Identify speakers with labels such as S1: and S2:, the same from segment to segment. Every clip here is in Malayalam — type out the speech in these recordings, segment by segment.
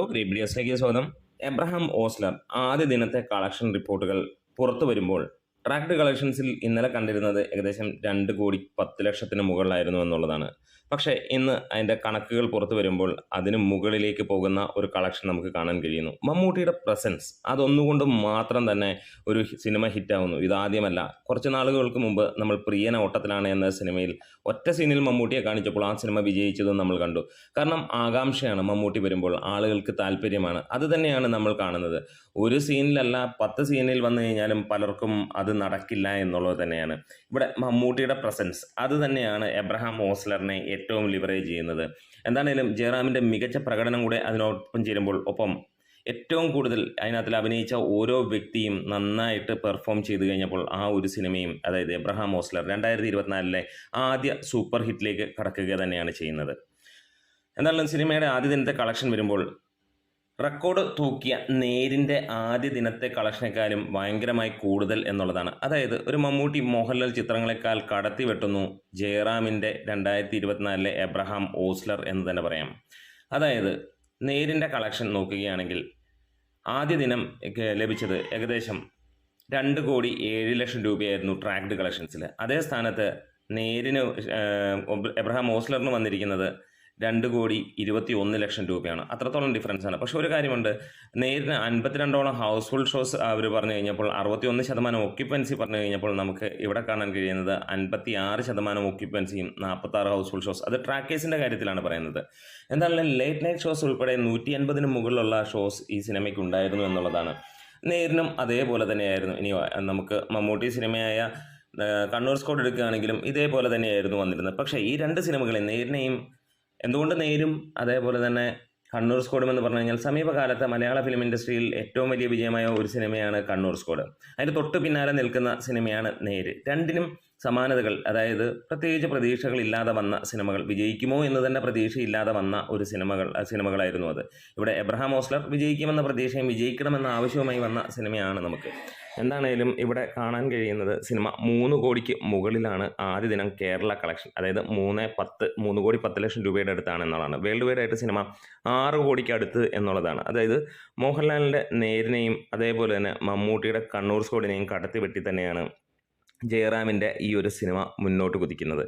S1: ഗ്രീൻ ഗ്രീബ്ലിയസിലേക്ക് സ്വാഗതം എബ്രഹാം ഓസ്ലർ ആദ്യ ദിനത്തെ കളക്ഷൻ റിപ്പോർട്ടുകൾ പുറത്തു വരുമ്പോൾ ട്രാക്ട് കളക്ഷൻസിൽ ഇന്നലെ കണ്ടിരുന്നത് ഏകദേശം രണ്ട് കോടി പത്ത് ലക്ഷത്തിന് മുകളിലായിരുന്നു എന്നുള്ളതാണ്. പക്ഷേ ഇന്ന് അതിന്റെ കണക്കുകൾ പുറത്തു വരുമ്പോൾ അതിന് മുകളിലേക്ക് പോകുന്ന ഒരു കളക്ഷൻ നമുക്ക് കാണാൻ കഴിയുന്നു. മമ്മൂട്ടിയുടെ പ്രസൻസ് അതൊന്നുകൊണ്ട് മാത്രം തന്നെ ഒരു സിനിമ ഹിറ്റാവുന്നു. ഇതാദ്യമല്ല കുറച്ച് നാളുകൾക്ക് മുമ്പ് നമ്മൾ പ്രിയന ഓട്ടത്തിലാണ് എന്ന സിനിമയിൽ ഒറ്റ സീനിൽ മമ്മൂട്ടിയെ കാണിച്ചപ്പോൾ ആ സിനിമ വിജയിച്ചതും നമ്മൾ കണ്ടു. കാരണം ആകാംക്ഷയാണ് മമ്മൂട്ടി വരുമ്പോൾ ആളുകൾക്ക് താല്പര്യമാണ്. അത് തന്നെയാണ് നമ്മൾ കാണുന്നത്. ഒരു സീനിലല്ല പത്ത് സീനിൽ വന്നു കഴിഞ്ഞാലും പലർക്കും അത് നടക്കില്ല എന്നുള്ളത് തന്നെയാണ്. ഇവിടെ മമ്മൂട്ടിയുടെ പ്രസൻസ് അത് തന്നെയാണ് എബ്രഹാം ഓസ്ലറിനെ ഏറ്റവും ലിവറേജ് ചെയ്യുന്നത്. എന്താണേലും ജയറാമിന്റെ മികച്ച പ്രകടനം കൂടെ അതിനോടൊപ്പം ചേരുമ്പോൾ ഒപ്പം ഏറ്റവും കൂടുതൽ അതിനകത്തിൽ അഭിനയിച്ച ഓരോ വ്യക്തിയും നന്നായിട്ട് പെർഫോം ചെയ്തു കഴിഞ്ഞപ്പോൾ ആ ഒരു സിനിമയും അതായത് എബ്രഹാം ഓസ്ലർ രണ്ടായിരത്തി ഇരുപത്തിനാലിലെ ആദ്യ സൂപ്പർ ഹിറ്റിലേക്ക് കടക്കുക തന്നെയാണ് ചെയ്യുന്നത്. എന്തായാലും സിനിമയുടെ ആദ്യ ദിനത്തെ കളക്ഷൻ വരുമ്പോൾ റെക്കോർഡ് തൂക്കിയ നേരിന്റെ ആദ്യ ദിനത്തെ കളക്ഷനേക്കാളും ഭയങ്കരമായി കൂടുതൽ എന്നുള്ളതാണ്. അതായത് ഒരു മമ്മൂട്ടി മോഹൻലാൽ ചിത്രങ്ങളെക്കാൾ കടത്തി വെട്ടുന്നു ജയറാമിന്റെ രണ്ടായിരത്തി ഇരുപത്തിനാലിലെ എബ്രഹാം ഓസ്ലർ എന്ന് തന്നെ പറയാം. അതായത് നേരിന്റെ കളക്ഷൻ നോക്കുകയാണെങ്കിൽ ആദ്യ ദിനം ലഭിച്ചത് ഏകദേശം രണ്ട് കോടി ഏഴ് ലക്ഷം രൂപയായിരുന്നു ട്രാക്ഡ് കളക്ഷൻസിൽ അതേ സ്ഥാനത്ത് നേരിന് എബ്രഹാം ഓസ്ലറിന് വന്നിരിക്കുന്നത് രണ്ട് കോടി ഇരുപത്തി ഒന്ന് ലക്ഷം രൂപയാണ്. അത്രത്തോളം ഡിഫറൻസ് ആണ്. പക്ഷെ ഒരു കാര്യമുണ്ട്. നേരിന് അൻപത്തിരണ്ടോളം ഹൗസ് ഫുൾ ഷോസ് അവർ പറഞ്ഞു കഴിഞ്ഞപ്പോൾ അറുപത്തി ഒന്ന് ശതമാനം ഒക്യുപ്പൻസി പറഞ്ഞു കഴിഞ്ഞപ്പോൾ നമുക്ക് ഇവിടെ കാണാൻ കഴിയുന്നത് അൻപത്തി ആറ് ശതമാനം ഒക്യുപ്പൻസിയും നാൽപ്പത്തി ആറ് ഹൗസ്ഫുൾ ഷോസ് അത് ട്രാക്കേഴ്സിന്റെ കാര്യത്തിലാണ് പറയുന്നത്. എന്തായാലും ലേറ്റ് നൈറ്റ് ഷോസ് ഉൾപ്പെടെ നൂറ്റി അൻപതിന് മുകളിലുള്ള ഷോസ് ഈ സിനിമയ്ക്ക് ഉണ്ടായിരുന്നു എന്നുള്ളതാണ്. നേരിനും അതേപോലെ തന്നെയായിരുന്നു. ഇനി നമുക്ക് മമ്മൂട്ടി സിനിമയായ കണ്ണൂർ സ്കോഡ് എടുക്കുകയാണെങ്കിലും ഇതേപോലെ തന്നെയായിരുന്നു വന്നിരുന്നത്. പക്ഷേ ഈ രണ്ട് സിനിമകളെ നേരിനെയും എന്തുകൊണ്ട് നേരും? അതേപോലെ തന്നെ കണ്ണൂർ സ്കോഡും എന്ന് പറഞ്ഞു കഴിഞ്ഞാൽ സമീപകാലത്ത് മലയാള ഫിലിം ഇൻഡസ്ട്രിയിൽ ഏറ്റവും വലിയ വിജയമായ ഒരു സിനിമയാണ് കണ്ണൂർ സ്കോഡ്. അതിന് തൊട്ട് പിന്നാലെ നിൽക്കുന്ന സിനിമയാണ് നേര്. രണ്ടിനും സമാനതകൾ അതായത് പ്രത്യേകിച്ച് പ്രതീക്ഷകൾ ഇല്ലാതെ വന്ന സിനിമകൾ. വിജയിക്കുമോ എന്ന് തന്നെ പ്രതീക്ഷയില്ലാതെ വന്ന ഒരു സിനിമകൾ സിനിമകളായിരുന്നു അത്. ഇവിടെ എബ്രഹാം ഓസ്ലർ വിജയിക്കുമെന്ന പ്രതീക്ഷയും വിജയിക്കണമെന്ന ആവശ്യവുമായി വന്ന സിനിമയാണ് നമുക്ക്. എന്താണേലും ഇവിടെ കാണാൻ കഴിയുന്നത് സിനിമ മൂന്ന് കോടിക്ക് മുകളിലാണ് ആദ്യ ദിനം കേരള കളക്ഷൻ അതായത് മൂന്ന് പത്ത് മൂന്ന് കോടി പത്ത് ലക്ഷം രൂപയുടെ അടുത്താണ് എന്നുള്ളതാണ്. വേൾഡ് വൈഡ് ആയിട്ട് സിനിമ ആറ് കോടിക്ക് അടുത്ത് എന്നുള്ളതാണ്. അതായത് മോഹൻലാലിന്റെ നേരിനെയും അതേപോലെ തന്നെ മമ്മൂട്ടിയുടെ കണ്ണൂർ സ്കോഡിനെയും കടത്തി വെട്ടി തന്നെയാണ് ജയറാമിന്റെ ഈ ഒരു സിനിമ മുന്നോട്ട് കുതിക്കുന്നത്.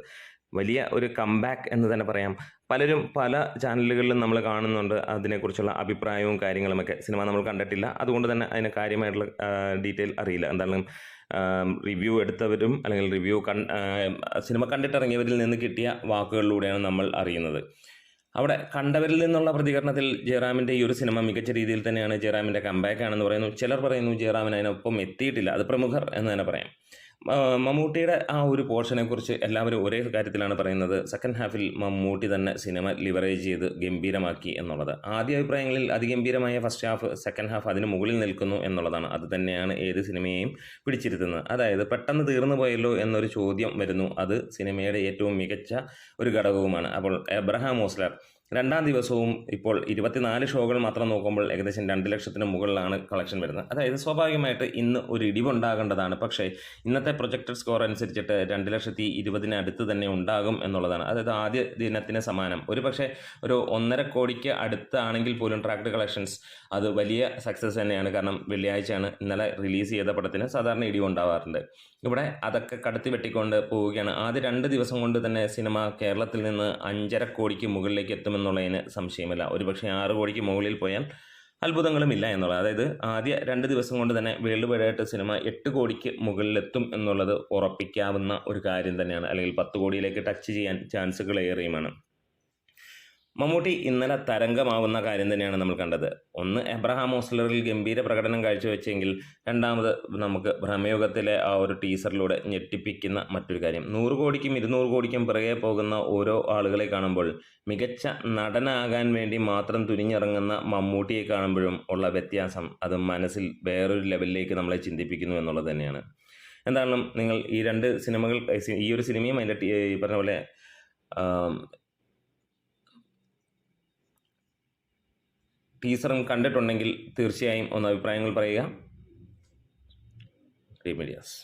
S1: വലിയ ഒരു കംബാക്ക് എന്ന് തന്നെ പറയാം. പലരും പല ചാനലുകളിലും നമ്മൾ കാണുന്നുണ്ട് അതിനെക്കുറിച്ചുള്ള അഭിപ്രായവും കാര്യങ്ങളുമൊക്കെ. സിനിമ നമ്മൾ കണ്ടിട്ടില്ല. അതുകൊണ്ട് തന്നെ അതിനെ കാര്യമായിട്ടുള്ള ഡീറ്റെയിൽ അറിയില്ല. എന്തായാലും റിവ്യൂ എടുത്തവരും അല്ലെങ്കിൽ റിവ്യൂ കൺ സിനിമ കണ്ടിട്ടിറങ്ങിയവരിൽ നിന്ന് കിട്ടിയ വാക്കുകളിലൂടെയാണ് നമ്മൾ അറിയുന്നത്. അവിടെ കണ്ടവരിൽ നിന്നുള്ള പ്രതികരണത്തിൽ ജയറാമിന്റെ ഈ ഒരു സിനിമ മികച്ച രീതിയിൽ തന്നെയാണ് ജയറാമിന്റെ കമ്പാക്ക് ആണെന്ന് പറയുന്നു. ചിലർ പറയുന്നു ജയറാമിന് അതിനൊപ്പം എത്തിയിട്ടില്ല. അത് പ്രമുഖർ എന്ന് തന്നെ പറയാം. മമ്മൂട്ടിയുടെ ആ ഒരു പോർഷനെക്കുറിച്ച് എല്ലാവരും ഒരേ കാര്യത്തിലാണ് പറയുന്നത്. സെക്കൻഡ് ഹാഫിൽ മമ്മൂട്ടി തന്നെ സിനിമ ലിവറേജ് ചെയ്ത് ഗംഭീരമാക്കി എന്നുള്ളത്. ആദ്യ അഭിപ്രായങ്ങളിൽ അതിഗംഭീരമായ ഫസ്റ്റ് ഹാഫ് സെക്കൻഡ് ഹാഫ് അതിന് മുകളിൽ നിൽക്കുന്നു എന്നുള്ളതാണ്. അത് തന്നെയാണ് ഏത് സിനിമയെയും പിടിച്ചിരുത്തുന്നത്. അതായത് പെട്ടെന്ന് തീർന്നു പോയല്ലോ എന്നൊരു ചോദ്യം വരുന്നു. അത് സിനിമയുടെ ഏറ്റവും മികച്ച ഒരു ഘടകവുമാണ്. അപ്പോൾ എബ്രഹാം ഓസ്ലർ രണ്ടാം ദിവസവും ഇപ്പോൾ ഇരുപത്തിനാല് ഷോകൾ മാത്രം നോക്കുമ്പോൾ ഏകദേശം രണ്ട് ലക്ഷത്തിന് മുകളിലാണ് കളക്ഷൻ വരുന്നത്. അതായത് സ്വാഭാവികമായിട്ട് ഇന്ന് ഒരു ഇടിവുണ്ടാകേണ്ടതാണ്. പക്ഷേ ഇന്നത്തെ പ്രൊജക്റ്റഡ് സ്കോർ അനുസരിച്ചിട്ട് രണ്ട് ലക്ഷത്തി ഇരുപതിന് അടുത്ത് തന്നെ ഉണ്ടാകും എന്നുള്ളതാണ്. അതായത് ആദ്യ ദിനത്തിന് സമാനം. ഒരു പക്ഷേ ഒരു ഒന്നര കോടിക്ക് അടുത്താണെങ്കിൽ പോലും ട്രാക്ട് കളക്ഷൻസ് അത് വലിയ സക്സസ് തന്നെയാണ്. കാരണം വെള്ളിയാഴ്ചയാണ് ഇന്നലെ റിലീസ് ചെയ്ത പടത്തിന് സാധാരണ ഇടിവുണ്ടാവാറുണ്ട് ഇവിടെ അതൊക്കെ കടത്തി വെട്ടിക്കൊണ്ട് പോവുകയാണ്. ആദ്യ രണ്ട് ദിവസം കൊണ്ട് തന്നെ സിനിമ കേരളത്തിൽ നിന്ന് അഞ്ചര കോടിക്ക് മുകളിലേക്ക് എത്തുമെന്നുള്ളതിന് സംശയമില്ല. ഒരുപക്ഷെ ആറ് കോടിക്ക് മുകളിൽ പോയാൽ അത്ഭുതങ്ങളുമില്ല എന്നുള്ളത്. അതായത് ആദ്യ രണ്ട് ദിവസം കൊണ്ട് തന്നെ വേൾഡ് വൈഡ് ആയിട്ട് സിനിമ എട്ട് കോടിക്ക് മുകളിലെത്തും എന്നുള്ളത് ഉറപ്പിക്കാവുന്ന ഒരു കാര്യം തന്നെയാണ്. അല്ലെങ്കിൽ പത്ത് കോടിയിലേക്ക് ടച്ച് ചെയ്യാൻ ചാൻസുകൾ ഏറെയുമാണ്. മമ്മൂട്ടി ഇന്നലെ തരംഗമാവുന്ന കാര്യം തന്നെയാണ് നമ്മൾ കണ്ടത്. ഒന്ന് എബ്രഹാം ഓസ്ലറിൽ ഗംഭീര പ്രകടനം കാഴ്ചവെച്ചെങ്കിൽ രണ്ടാമത് നമുക്ക് ഭ്രമയുഗത്തിലെ ആ ഒരു ടീസറിലൂടെ ഞെട്ടിപ്പിക്കുന്ന മറ്റൊരു കാര്യം. നൂറ് കോടിക്കും ഇരുന്നൂറ് കോടിക്കും പിറകെ പോകുന്ന ഓരോ ആളുകളെ കാണുമ്പോൾ മികച്ച നടനാകാൻ വേണ്ടി മാത്രം തുനിഞ്ഞിറങ്ങുന്ന മമ്മൂട്ടിയെ കാണുമ്പോഴും ഉള്ള വ്യത്യാസം അത് മനസ്സിൽ വേറൊരു ലെവലിലേക്ക് നമ്മളെ ചിന്തിപ്പിക്കുന്നു എന്നുള്ളത് തന്നെയാണ്. എന്താണെന്നും നിങ്ങൾ ഈ രണ്ട് സിനിമകൾ ഈ ഒരു സിനിമയും അതിന്റെ പറഞ്ഞ പോലെ ടീസറും കണ്ടിട്ടുണ്ടെങ്കിൽ തീർച്ചയായും ഒന്ന് അഭിപ്രായങ്ങൾ പറയുക. മീഡിയാസ്